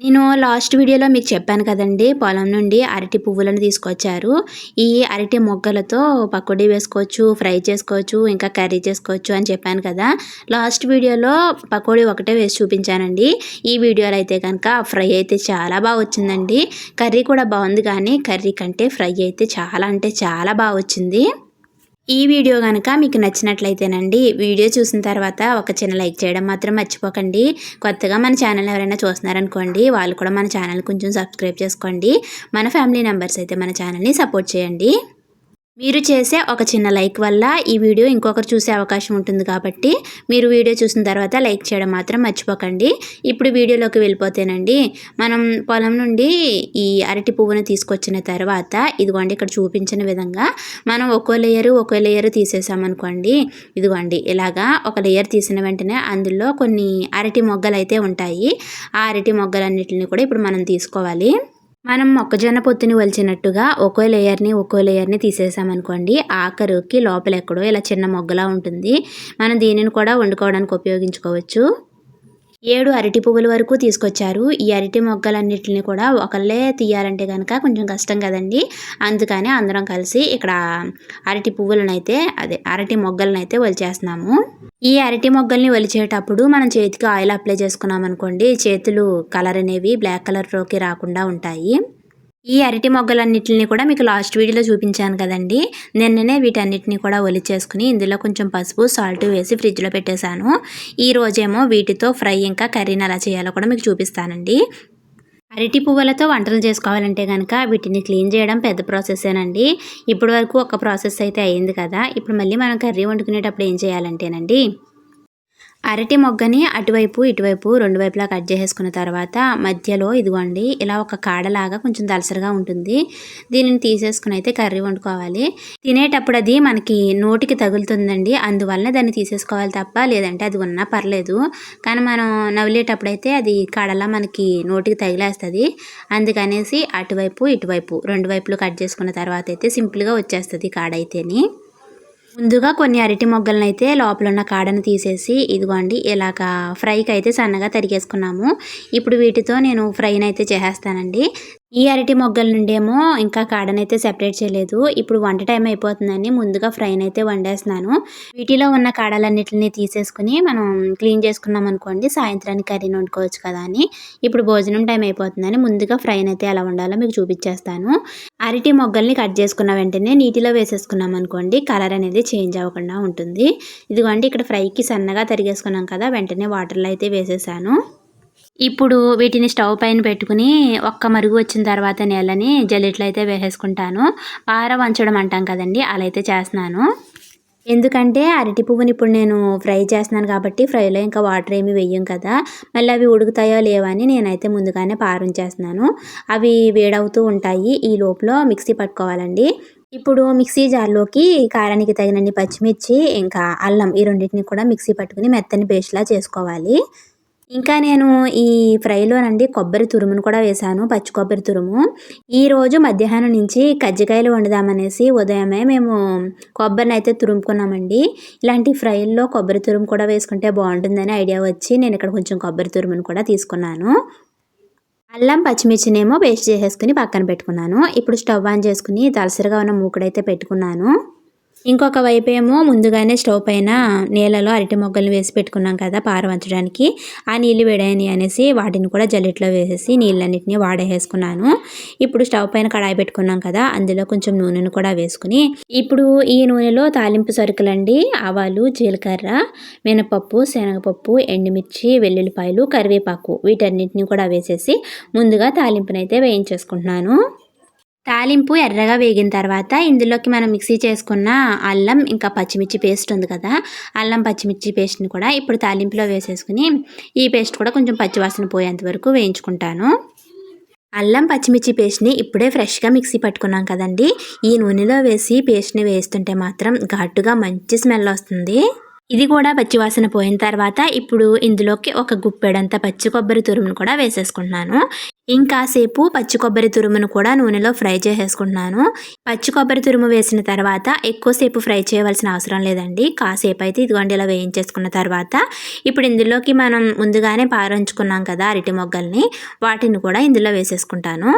నేను లాస్ట్ వీడియోలో మీకు చెప్పాను కదండి పొలం నుండి అరటి పువ్వులను తీసుకొచ్చారు. ఈ అరటి మొగ్గలతో పకోడీ వేసుకోవచ్చు ఫ్రై చేసుకోవచ్చు ఇంకా కర్రీ చేసుకోవచ్చు అని చెప్పాను కదా. లాస్ట్ వీడియోలో పకోడీ ఒకటే వేసి చూపించానండి. ఈ వీడియోలో అయితే కనుక ఫ్రై అయితే చాలా బాగా వచ్చిందండి. కర్రీ కూడా బాగుంది కానీ కర్రీ కంటే ఫ్రై అయితే చాలా అంటే చాలా బాగా వచ్చింది. ఈ వీడియో కనుక మీకు నచ్చినట్లయితేనండి వీడియో చూసిన తర్వాత ఒక చిన్న లైక్ చేయడం మాత్రం మర్చిపోకండి. కొత్తగా మన ఛానల్ ఎవరైనా చూస్తున్నారనుకోండి వాళ్ళు కూడా మన ఛానల్ కొంచెం సబ్స్క్రైబ్ చేసుకోండి. మన ఫ్యామిలీ మెంబర్స్ అయితే మన ఛానల్ని సపోర్ట్ చేయండి. మీరు చేసే ఒక చిన్న లైక్ వల్ల ఈ వీడియో ఇంకొకరు చూసే అవకాశం ఉంటుంది కాబట్టి మీరు వీడియో చూసిన తర్వాత లైక్ చేయడం మాత్రం మర్చిపోకండి. ఇప్పుడు వీడియోలోకి వెళ్ళిపోతేనండి మనం పొలం నుండి ఈ అరటి పువ్వును తీసుకొచ్చిన తర్వాత ఇదిగోండి ఇక్కడ చూపించిన విధంగా మనం ఒక్కో లేయరు ఒక్కో లేయరు తీసేసామనుకోండి ఇదిగోండి ఇలాగా ఒక లేయర్ తీసిన వెంటనే అందులో కొన్ని అరటి మొగ్గలు అయితే ఉంటాయి. ఆ అరటి మొగ్గలన్నిటిని కూడా ఇప్పుడు మనం తీసుకోవాలి. మనం మొక్కజొన్న పొత్తుని వలిచినట్టుగా ఒక్కో లేయర్ని ఒక్కో లేయర్ని తీసేసామనుకోండి ఆఖరుకి లోపల ఎక్కడో ఇలా చిన్న మొగ్గలా ఉంటుంది. మనం దీనిని కూడా వండుకోవడానికి ఉపయోగించుకోవచ్చు. ఏడు అరటి పువ్వుల వరకు తీసుకొచ్చారు. ఈ అరటి మొగ్గలన్నిటిని కూడా ఒకళ్ళే తీయాలంటే కనుక కొంచెం కష్టం కదండి. అందుకని అందరం కలిసి ఇక్కడ అరటి పువ్వులను అయితే అదే అరటి మొగ్గలను అయితే వలిచేస్తున్నాము. ఈ అరటి మొగ్గల్ని వలిచేటప్పుడు మనం చేతికి ఆయిల్ అప్లై చేసుకున్నాం అనుకోండి చేతులు కలర్ అనేవి బ్లాక్ కలర్లోకి రాకుండా ఉంటాయి. ఈ అరటి మొగ్గలన్నిటిని కూడా మీకు లాస్ట్ వీడియోలో చూపించాను కదండి. నిన్ననే వీటన్నిటిని కూడా ఒలిచేసుకుని ఇందులో కొంచెం పసుపు సాల్ట్ వేసి ఫ్రిడ్జ్లో పెట్టేశాను. ఈ రోజేమో వీటితో ఫ్రై ఇంకా కర్రీని ఎలా చేయాలో కూడా మీకు చూపిస్తానండి. అరటి పువ్వులతో వంటలు చేసుకోవాలంటే కనుక వీటిని క్లీన్ చేయడం పెద్ద ప్రాసెసేనండి. ఇప్పటి వరకు ఒక ప్రాసెస్ అయితే అయ్యింది కదా. ఇప్పుడు మళ్ళీ మనం కర్రీ వండుకునేటప్పుడు ఏం చేయాలంటేనండి అరటి మొగ్గని అటువైపు ఇటువైపు రెండు వైపులా కట్ చేసేసుకున్న తర్వాత మధ్యలో ఇదిగోండి ఇలా ఒక కాడలాగా కొంచెం దలసరిగా ఉంటుంది. దీనిని తీసేసుకుని అయితే కర్రీ వండుకోవాలి. తినేటప్పుడు అది మనకి నోటికి తగులుతుందండి. అందువల్ల దాన్ని తీసేసుకోవాలి తప్ప లేదంటే అది ఉన్నా పర్లేదు. కానీ మనం నవ్వులేటప్పుడు అయితే అది కాడలా మనకి నోటికి తగిలేస్తుంది. అందుకనేసి అటువైపు ఇటువైపు రెండు వైపులు కట్ చేసుకున్న తర్వాత అయితే సింపుల్గా వచ్చేస్తుంది కాడైతేని. ముందుగా కొన్ని అరటి మొగ్గలను అయితే లోపల ఉన్న కాడను తీసేసి ఇదిగోండి ఇలాగా ఫ్రైకి అయితే సన్నగా తరిగేసుకున్నాము. ఇప్పుడు వీటితో నేను ఫ్రైని అయితే చేసేస్తానండి. ఈ అరటి మొగ్గల నుండేమో ఇంకా కాడనైతే సెపరేట్ చేయలేదు. ఇప్పుడు వంట టైం అయిపోతుందని ముందుగా ఫ్రైని అయితే వండేస్తున్నాను. వీటిలో ఉన్న కాడలన్నిటిని తీసేసుకుని మనం క్లీన్ చేసుకున్నాం అనుకోండి సాయంత్రానికి కర్రీని వండుకోవచ్చు కదా అని. ఇప్పుడు భోజనం టైం అయిపోతుందని ముందుగా ఫ్రైని అయితే ఎలా వండాలో మీకు చూపించేస్తాను. అరటి మొగ్గల్ని కట్ చేసుకున్న వెంటనే నీటిలో వేసేసుకున్నాం అనుకోండి కలర్ అనేది చేంజ్ అవ్వకుండా ఉంటుంది. ఇదిగోండి ఇక్కడ ఫ్రైకి సన్నగా తరిగేసుకున్నాం కదా వెంటనే వాటర్లో అయితే వేసేసాను. ఇప్పుడు వీటిని స్టవ్ పైన పెట్టుకుని ఒక్క మరుగు వచ్చిన తర్వాత నీళ్ళని జల్లెట్లు అయితే వేసేసుకుంటాను. పార వంచడం అంటాం కదండి అలా అయితే చేస్తున్నాను. ఎందుకంటే అరటి పువ్వుని ఇప్పుడు నేను ఫ్రై చేస్తున్నాను కాబట్టి ఫ్రైలో ఇంకా వాటర్ ఏమి వేయం కదా. మళ్ళీ అవి ఉడుకుతాయో లేవని నేనైతే ముందుగానే పారుంచేస్తున్నాను అవి వేడవుతూ ఉంటాయి ఈ లోపల మిక్సీ పట్టుకోవాలండి. ఇప్పుడు మిక్సీ జార్లోకి కారానికి తగినన్ని పచ్చిమిర్చి ఇంకా అల్లం ఈ రెండింటిని కూడా మిక్సీ పట్టుకుని మెత్తని పేస్ట్లా చేసుకోవాలి. ఇంకా నేను ఈ ఫ్రైలోనండి కొబ్బరి తురుమును కూడా వేశాను పచ్చి కొబ్బరి తురుము. ఈరోజు మధ్యాహ్నం నుంచి కజ్జికాయలు వండుదామనేసి ఉదయమే మేము కొబ్బరిని అయితే తురుముకున్నామండి. ఇలాంటి ఫ్రైల్లో కొబ్బరి తురుము కూడా వేసుకుంటే బాగుంటుందని ఐడియా వచ్చి నేను ఇక్కడ కొంచెం కొబ్బరి తురుమును కూడా తీసుకున్నాను. అల్లం పచ్చిమిర్చినేమో పేస్ట్ చేసేసుకుని పక్కన పెట్టుకున్నాను. ఇప్పుడు స్టవ్ ఆన్ చేసుకుని దలసరిగా ఉన్న మూకుడైతే పెట్టుకున్నాను. ఇంకొక వైపు ఏమో ముందుగానే స్టవ్ పైన నీళ్ళలో అరటి మొగ్గలు వేసి పెట్టుకున్నాం కదా పారవంచడానికి. ఆ నీళ్ళు వేడాయని అనేసి వాటిని కూడా జల్లెట్లో వేసేసి నీళ్ళన్నింటినీ వాడేసుకున్నాను ఇప్పుడు స్టవ్ పైన కడాయి పెట్టుకున్నాం కదా అందులో కొంచెం నూనెను కూడా వేసుకుని. ఇప్పుడు ఈ నూనెలో తాలింపు సరుకులండి ఆవాలు జీలకర్ర మినపప్పు శనగపప్పు ఎండుమిర్చి వెల్లుల్లిపాయలు కరివేపాకు వీటన్నిటిని కూడా వేసేసి ముందుగా తాలింపునైతే వేయించేసుకుంటున్నాను. తాలింపు ఎర్రగా వేగిన తర్వాత ఇందులోకి మనం మిక్సీ చేసుకున్న అల్లం ఇంకా పచ్చిమిర్చి పేస్ట్ ఉంది కదా అల్లం పచ్చిమిర్చి పేస్ట్ని కూడా ఇప్పుడు తాలింపులో వేసేసుకుని ఈ పేస్ట్ కూడా కొంచెం పచ్చివాసన పోయేంత వరకు వేయించుకుంటాను. అల్లం పచ్చిమిర్చి పేస్ట్ని ఇప్పుడే ఫ్రెష్గా మిక్సీ పట్టుకున్నాం కదండి. ఈ నూనెలో వేసి పేస్ట్ని వేస్తుంటే మాత్రం ఘాటుగా మంచి స్మెల్ వస్తుంది. ఇది కూడా పచ్చివాసన పోయిన తర్వాత ఇప్పుడు ఇందులోకి ఒక గుప్పెడంత పచ్చి కొబ్బరి తురుమును కూడా వేసేసుకుంటున్నాను. ఇంకాసేపు పచ్చి కొబ్బరి తురుమును కూడా నూనెలో ఫ్రై చేసేసుకుంటున్నాను. పచ్చి కొబ్బరి తురుము వేసిన తర్వాత ఎక్కువసేపు ఫ్రై చేయవలసిన అవసరం లేదండి. కాసేపు అయితే ఇదిగోండి ఇలా వేయించేసుకున్న తర్వాత ఇప్పుడు ఇందులోకి మనం ముందుగానే పారంచుకున్నాం కదా అరటి మొగ్గల్ని వాటిని కూడా ఇందులో వేసేసుకుంటాను.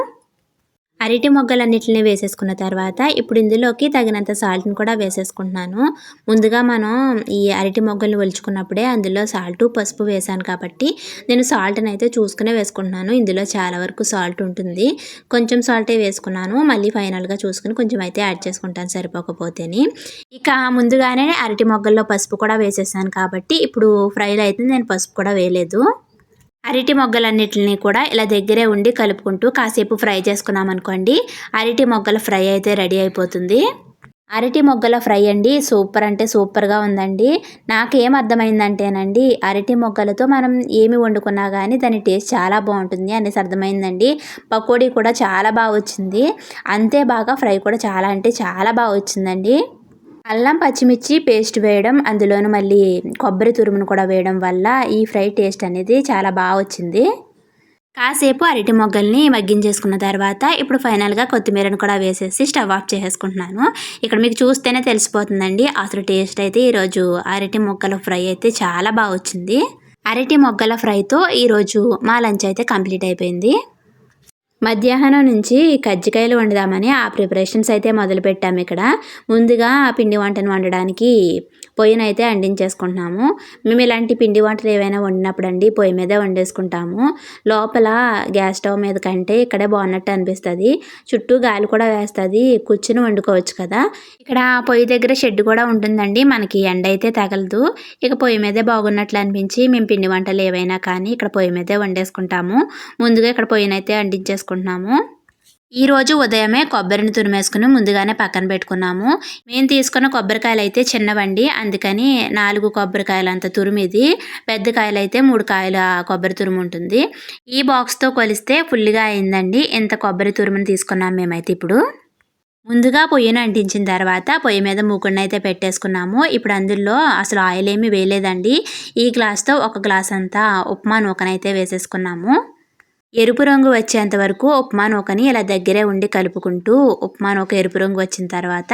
అరటి మొగ్గలన్నిటిని వేసేసుకున్న తర్వాత ఇప్పుడు ఇందులోకి తగినంత సాల్ట్ని కూడా వేసేసుకుంటున్నాను. ముందుగా మనం ఈ అరటి మొగ్గలు ఒలుచుకున్నప్పుడే అందులో సాల్ట్ పసుపు వేసాను కాబట్టి నేను సాల్ట్ని అయితే చూసుకునే వేసుకుంటున్నాను. ఇందులో చాలా వరకు సాల్ట్ ఉంటుంది. కొంచెం సాల్టే వేసుకున్నాను. మళ్ళీ ఫైనల్గా చూసుకుని కొంచెం అయితే యాడ్ చేసుకుంటాను సరిపోకపోతేని. ఇక ముందుగానే అరటి మొగ్గల్లో పసుపు కూడా వేసేసాను కాబట్టి ఇప్పుడు ఫ్రైలో అయితే నేను పసుపు కూడా వేయలేదు. అరటి మొగ్గలన్నిటిని కూడా ఇలా దగ్గరే ఉండి కలుపుకుంటూ కాసేపు ఫ్రై చేసుకున్నాం అనుకోండి. అరటి మొగ్గల ఫ్రై అయితే రెడీ అయిపోతుంది. అరటి మొగ్గల ఫ్రై అండి సూపర్ అంటే సూపర్గా ఉందండి. నాకేం అర్థమైందంటేనండి అరటి మొగ్గలతో మనం ఏమి వండుకున్నా కానీ దాని టేస్ట్ చాలా బాగుంటుంది అనేసి అర్థమైందండి. పకోడీ కూడా చాలా బాగా వచ్చింది. అంతే బాగా ఫ్రై కూడా చాలా అంటే చాలా బాగా వచ్చిందండి. అల్లం పచ్చిమిర్చి పేస్ట్ వేయడం అందులోను మళ్ళీ కొబ్బరి తురుమును కూడా వేయడం వల్ల ఈ ఫ్రై టేస్ట్ అనేది చాలా బాగా వచ్చింది. కాసేపు అరటి మొగ్గల్ని మగ్గించేసుకున్న తర్వాత ఇప్పుడు ఫైనల్గా కొత్తిమీరను కూడా వేసేసి స్టవ్ ఆఫ్ చేసేసుకుంటున్నాను. ఇక్కడ మీకు చూస్తేనే తెలిసిపోతుందండి అసలు టేస్ట్ అయితే ఈరోజు అరటి మొగ్గల ఫ్రై అయితే చాలా బాగా వచ్చింది. అరటి మొగ్గల ఫ్రైతో ఈరోజు మా లంచ్ అయితే కంప్లీట్ అయిపోయింది. మధ్యాహ్నం నుంచి కజ్జికాయలు వండుదామని ఆ ప్రిపరేషన్స్ అయితే మొదలుపెట్టాము ఇక్కడ. ముందుగా పిండి వంటను వండడానికి పొయ్యినైతే అండించేసుకుంటున్నాము మేము ఇలాంటి పిండి వంటలు ఏవైనా వండినప్పుడు అండి పొయ్యి మీదే వండేసుకుంటాము. లోపల గ్యాస్ స్టవ్ మీద కంటే ఇక్కడే బాగున్నట్టు అనిపిస్తుంది. చుట్టూ గాలి కూడా వేస్తుంది. కూర్చుని వండుకోవచ్చు కదా. ఇక్కడ పొయ్యి దగ్గర షెడ్ కూడా ఉంటుందండి. మనకి ఎండ అయితే తగలదు. ఇక పొయ్యి మీదే బాగున్నట్లు అనిపించి మేము పిండి వంటలు ఏవైనా కానీ ఇక్కడ పొయ్యి మీదే వండేసుకుంటాము. ముందుగా ఇక్కడ పొయ్యినైతే ఈరోజు ఉదయమే కొబ్బరిని తురిమేసుకుని ముందుగానే పక్కన పెట్టుకున్నాము. మేము తీసుకున్న కొబ్బరికాయలు అయితే చిన్నవండి. అందుకని నాలుగు కొబ్బరికాయలు అంత తురిమిది పెద్ద కాయలు అయితే మూడు కాయల కొబ్బరి తురుము ఉంటుంది. ఈ బాక్స్తో కొలిస్తే ఫుల్గా అయిందండి. ఇంత కొబ్బరి తురుముని తీసుకున్నాం మేమైతే ఇప్పుడు. ముందుగా పొయ్యిని అంటించిన తర్వాత పొయ్యి మీద మూకుడిని అయితే పెట్టేసుకున్నాము. ఇప్పుడు అందులో అసలు ఆయిల్ ఏమీ వేయలేదండి. ఈ గ్లాస్తో ఒక గ్లాస్ అంతా ఉప్మా నూకనైతే వేసేసుకున్నాము. ఎరుపు రంగు వచ్చేంత వరకు ఉప్మా నూకని ఇలా దగ్గరే ఉండి కలుపుకుంటూ ఉప్మా నూక ఎరుపు రంగు వచ్చిన తర్వాత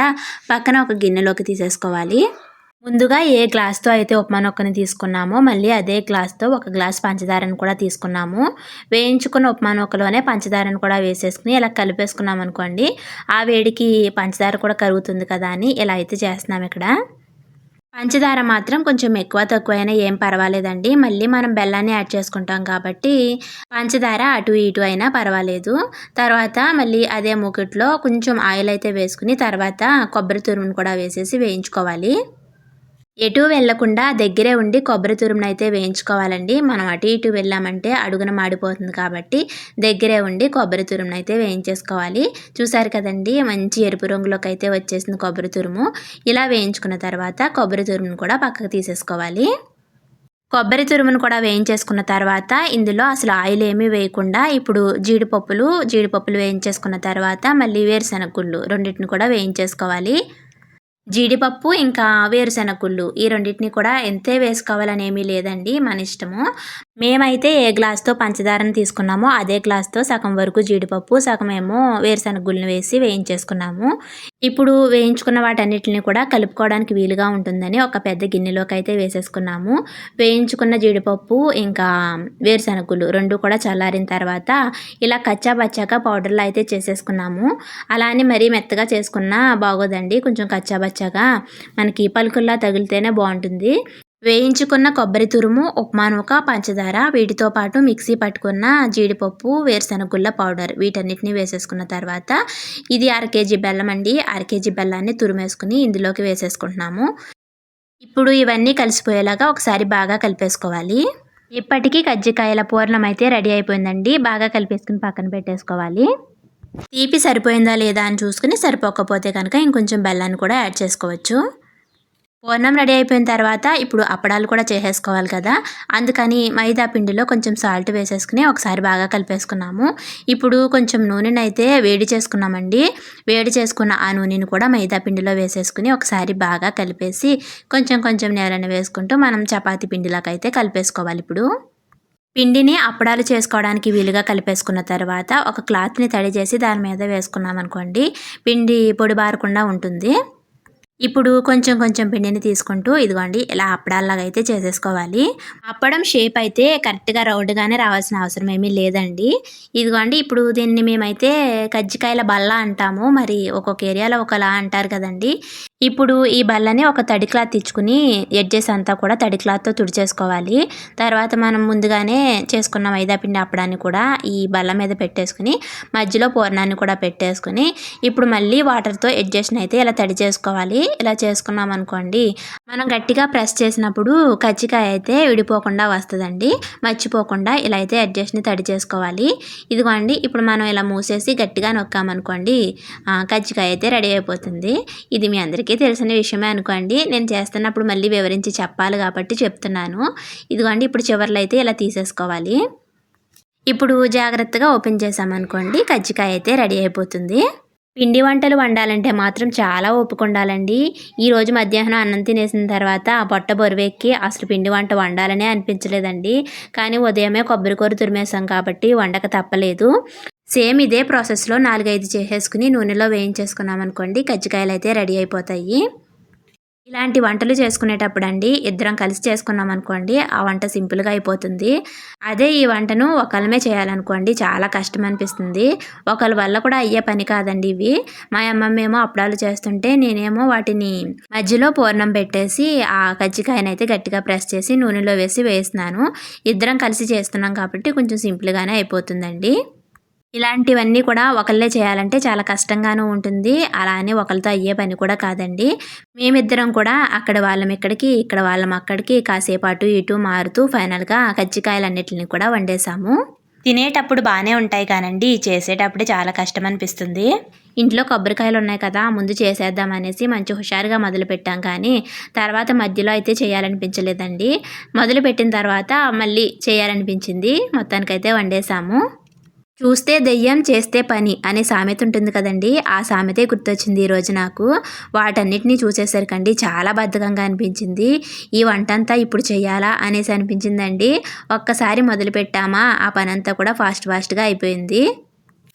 పక్కన ఒక గిన్నెలోకి తీసేసుకోవాలి. ముందుగా ఏ గ్లాస్తో అయితే ఉప్మా నొక్కని తీసుకున్నామో మళ్ళీ అదే గ్లాస్తో ఒక గ్లాస్ పంచదారను కూడా తీసుకున్నాము. వేయించుకున్న ఉప్మా నొక్కలోనే పంచదారను కూడా వేసేసుకుని ఇలా కలిపేసుకున్నాం అనుకోండి ఆ వేడికి పంచదార కూడా కరుగుతుంది కదా అని ఇలా అయితే చేస్తున్నాం ఇక్కడ. పంచదార మాత్రం కొంచెం ఎక్కువ తక్కువైనా ఏం పర్వాలేదండి. మళ్ళీ మనం బెల్లాన్ని యాడ్ చేసుకుంటాం కాబట్టి పంచదార అటు ఇటు అయినా పర్వాలేదు. తర్వాత మళ్ళీ అదే మూకిట్లో కొంచెం ఆయిల్ అయితే వేసుకుని తర్వాత కొబ్బరి తురుమును కూడా వేసేసి వేయించుకోవాలి. ఎటు వెళ్ళకుండా దగ్గరే ఉండి కొబ్బరి తురుమును అయితే వేయించుకోవాలండి. మనం అటు ఇటు వెళ్ళామంటే అడుగున మాడిపోతుంది కాబట్టి దగ్గరే ఉండి కొబ్బరి తురుమును అయితే వేయించేసుకోవాలి. చూసారు కదండి మంచి ఎరుపు రంగులోకి అయితే వచ్చేసింది కొబ్బరి తురుము. ఇలా వేయించుకున్న తర్వాత కొబ్బరి తురుమును కూడా పక్కకు తీసేసుకోవాలి. కొబ్బరి తురుమును కూడా వేయించేసుకున్న తర్వాత ఇందులో అసలు ఆయిల్ ఏమీ వేయకుండా ఇప్పుడు జీడిపప్పులు జీడిపప్పులు వేయించేసుకున్న తర్వాత మళ్ళీ వేరుశెనగ గుళ్ళు రెండింటిని కూడా వేయించేసుకోవాలి. జీడిపప్పు ఇంకా వేరుశెనగుళ్ళు ఈ రెండింటిని కూడా ఎంతే వేసుకోవాలని ఏమీ లేదండి మన ఇష్టము. మేమైతే ఏ గ్లాస్తో పంచదారను తీసుకున్నామో అదే గ్లాస్తో సగం వరకు జీడిపప్పు సగం ఏమో వేరుశెనగుళ్ళని వేసి వేయించేసుకున్నాము. ఇప్పుడు వేయించుకున్న వాటన్నిటిని కూడా కలుపుకోవడానికి వీలుగా ఉంటుందని ఒక పెద్ద గిన్నెలోకి అయితే వేసేసుకున్నాము. వేయించుకున్న జీడిపప్పు ఇంకా వేరుశనగులు రెండు కూడా చల్లారిన తర్వాత ఇలా కచ్చా బచ్చాగా పౌడర్లు అయితే చేసేసుకున్నాము. అలా అని మరీ మెత్తగా చేసుకున్నా బాగోదండి. కొంచెం కచ్చా బచ్చాగా మనకి పలుకుల్లా తగిలితేనే బాగుంటుంది. వేయించుకున్న కొబ్బరి తురుము ఉప్మా నూక పంచదార వీటితో పాటు మిక్సీ పట్టుకున్న జీడిపప్పు వేరుశనగుళ్ళ పౌడర్ వీటన్నిటిని వేసేసుకున్న తర్వాత ఇది అర కేజీ బెల్లం అండి. అర కేజీ బెల్లాన్ని తురిమేసుకుని ఇందులోకి వేసేసుకుంటున్నాము. ఇప్పుడు ఇవన్నీ కలిసిపోయేలాగా ఒకసారి బాగా కలిపేసుకోవాలి. ఇప్పటికీ కజ్జికాయల పూర్ణం అయితే రెడీ అయిపోయిందండి. బాగా కలిపేసుకుని పక్కన పెట్టేసుకోవాలి. తీపి సరిపోయిందా లేదా అని చూసుకుని సరిపోకపోతే కనుక ఇంకొంచెం బెల్లాన్ని కూడా యాడ్ చేసుకోవచ్చు. పూర్ణం రెడీ అయిపోయిన తర్వాత ఇప్పుడు అప్పడాలు కూడా చేసేసుకోవాలి కదా. అందుకని మైదా పిండిలో కొంచెం సాల్ట్ వేసేసుకుని ఒకసారి బాగా కలిపేసుకున్నాము. ఇప్పుడు కొంచెం నూనెనైతే అయితే వేడి చేసుకున్నామండి. వేడి చేసుకున్న ఆ నూనెని కూడా మైదా పిండిలో వేసేసుకుని ఒకసారి బాగా కలిపేసి కొంచెం కొంచెం నేలని వేసుకుంటూ మనం చపాతి పిండిలాగా అయితే కలిపేసుకోవాలి ఇప్పుడు. పిండిని అప్పడాలు చేసుకోవడానికి వీలుగా కలిపేసుకున్న తర్వాత ఒక క్లాత్ని తడి చేసి దాని మీద వేసుకున్నాం అనుకోండి పిండి పొడి బారకుండా ఉంటుంది. ఇప్పుడు కొంచెం కొంచెం పిండిని తీసుకుంటూ ఇదిగోండి ఇలా అప్పడాల్లాగా అయితే చేసేసుకోవాలి. అప్పడం షేప్ అయితే కరెక్ట్గా రౌండ్గానే రావాల్సిన అవసరం ఏమీ లేదండి. ఇదిగోండి ఇప్పుడు దీన్ని మేమైతే కజ్జికాయల బల్ల అంటాము. మరి ఒక్కొక్క ఏరియాలో ఒకలా అంటారు కదండి. ఇప్పుడు ఈ బల్లని ఒక తడి క్లాత్ ఇచ్చుకుని ఎడ్జెస్ అంతా కూడా తడి క్లాత్తో తుడిచేసుకోవాలి. తర్వాత మనం ముందుగానే చేసుకున్న మైదాపిండి అప్పడాన్ని కూడా ఈ బల్ల మీద పెట్టేసుకుని మధ్యలో పూర్ణాన్ని కూడా పెట్టేసుకుని ఇప్పుడు మళ్ళీ వాటర్తో ఎడ్జెస్ట్ని అయితే ఇలా తడి చేసుకోవాలి. ఇలా చేసుకున్నాం అనుకోండి మనం గట్టిగా ప్రెస్ చేసినప్పుడు కజ్జికాయ అయితే విడిపోకుండా వస్తుందండి. మర్చిపోకుండా ఇలా అయితే అడ్జస్ట్ని తడి చేసుకోవాలి. ఇదిగోండి ఇప్పుడు మనం ఇలా మూసేసి గట్టిగా నొక్కామనుకోండి కజ్జికాయ అయితే రెడీ అయిపోతుంది. ఇది మీ అందరికీ అందరికీ తెలిసిన విషయమే అనుకోండి. నేను చేస్తున్నప్పుడు మళ్ళీ వివరించి చెప్పాలి కాబట్టి చెప్తున్నాను. ఇదిగోండి ఇప్పుడు చివర్లో అయితే ఇలా తీసేసుకోవాలి. ఇప్పుడు జాగ్రత్తగా ఓపెన్ చేసామనుకోండి కజ్జికాయ అయితే రెడీ అయిపోతుంది. పిండి వంటలు వండాలంటే మాత్రం చాలా ఒప్పుకుండాలండి ఈరోజు మధ్యాహ్నం అన్నం తినేసిన తర్వాత ఆ పొట్ట బొరువెక్కి అసలు పిండి వంట వండాలనే అనిపించలేదండి. కానీ ఉదయమే కొబ్బరికూర తురిమేసాం కాబట్టి వండక తప్పలేదు. సేమ్ ఇదే ప్రాసెస్లో నాలుగైదు చేసేసుకుని నూనెలో వేయించేసుకున్నాం అనుకోండి కజ్జికాయలు అయితే రెడీ అయిపోతాయి. ఇలాంటి వంటలు చేసుకునేటప్పుడు అండి ఇద్దరం కలిసి చేసుకున్నాం అనుకోండి ఆ వంట సింపుల్గా అయిపోతుంది. అదే ఈ వంటను ఒకళ్ళమే చేయాలనుకోండి చాలా కష్టం అనిపిస్తుంది ఒకళ్ళ వల్ల కూడా అయ్యే పని కాదండి ఇవి. మా అమ్మమ్మ ఏమో అప్పడాలు చేస్తుంటే నేనేమో వాటిని మధ్యలో పూర్ణం పెట్టేసి ఆ కజ్జికాయనైతే గట్టిగా ప్రెస్ చేసి నూనెలో వేసి వేస్తున్నాను ఇద్దరం కలిసి చేస్తున్నాం కాబట్టి కొంచెం సింపుల్గానే అయిపోతుందండి. ఇలాంటివన్నీ కూడా ఒకళ్ళే చేయాలంటే చాలా కష్టంగానూ ఉంటుంది. అలా అని ఒకరితో అయ్యే పని కూడా కాదండి. మేమిద్దరం కూడా అక్కడ వాళ్ళం ఇక్కడికి ఇక్కడ వాళ్ళం అక్కడికి కాసేపు అటు ఇటు మారుతూ ఫైనల్గా కజ్జికాయలన్నిటిని కూడా వండేసాము తినేటప్పుడు బాగానే ఉంటాయి కానండి. చేసేటప్పుడే చాలా కష్టం అనిపిస్తుంది ఇంట్లో కొబ్బరికాయలు ఉన్నాయి కదా ముందు చేసేద్దాం అనేసి మంచి హుషారుగా మొదలు పెట్టాం కానీ తర్వాత మధ్యలో అయితే చేయాలనిపించలేదండి. మొదలు పెట్టిన తర్వాత మళ్ళీ చేయాలనిపించింది. మొత్తానికైతే వండేసాము చూస్తే దెయ్యం చేస్తే పని అనే సామెత ఉంటుంది కదండి. ఆ సామెతే గుర్తొచ్చింది ఈరోజు నాకు. వాటన్నిటినీ చూసేసరికండి చాలా బద్ధకంగా అనిపించింది. ఈ వంట అంతా ఇప్పుడు చేయాలా అనేసి అనిపించిందండి. ఒక్కసారి మొదలు పెట్టామా? ఆ పని అంతా కూడా ఫాస్ట్ ఫాస్ట్గా అయిపోయింది.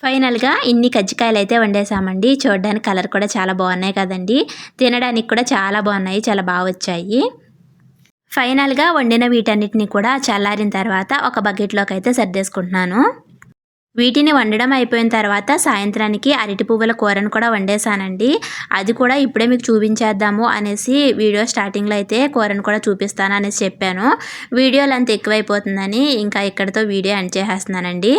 ఫైనల్గా ఇన్ని కజ్జికాయలు అయితే వండేసామండి. చూడడానికి కలర్ కూడా చాలా బాగున్నాయి కదండి. తినడానికి కూడా చాలా బాగున్నాయి. చాలా బాగా వచ్చాయి. ఫైనల్గా వండిన వీటన్నిటిని కూడా చల్లారిన తర్వాత ఒక బకెట్లోకి అయితే సర్దేసుకుంటున్నాను. వీటిని వండడం అయిపోయిన తర్వాత సాయంత్రానికి అరటి పువ్వుల కూరను కూడా వండేసానండి అది కూడా ఇప్పుడే మీకు చూపించేద్దాము అనేసి వీడియో స్టార్టింగ్లో అయితే కూరను కూడా చూపిస్తాను అనేసి చెప్పాను. వీడియోలు అంత ఎక్కువైపోతుందని ఇంకా ఇక్కడితో వీడియో ఎండ్ చేసేస్తున్నానండి.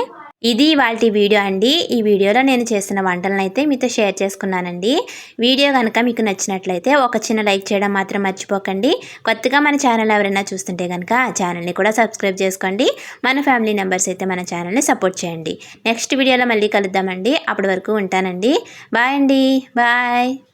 ఇది వాళ్ళ వీడియో అండి. ఈ వీడియోలో నేను చేసిన వంటలను అయితే మీతో షేర్ చేసుకున్నానండి. వీడియో కనుక మీకు నచ్చినట్లయితే ఒక చిన్న లైక్ చేయడం మాత్రం మర్చిపోకండి. కొత్తగా మన ఛానల్ ఎవరైనా చూస్తుంటే కనుక ఛానల్ని కూడా సబ్స్క్రైబ్ చేసుకోండి. మన ఫ్యామిలీ మెంబర్స్ అయితే మన ఛానల్ని సపోర్ట్ చేయండి. నెక్స్ట్ వీడియోలో మళ్ళీ కలుద్దామండి. అప్పటి వరకు ఉంటానండి. బాయ్ అండి. బాయ్.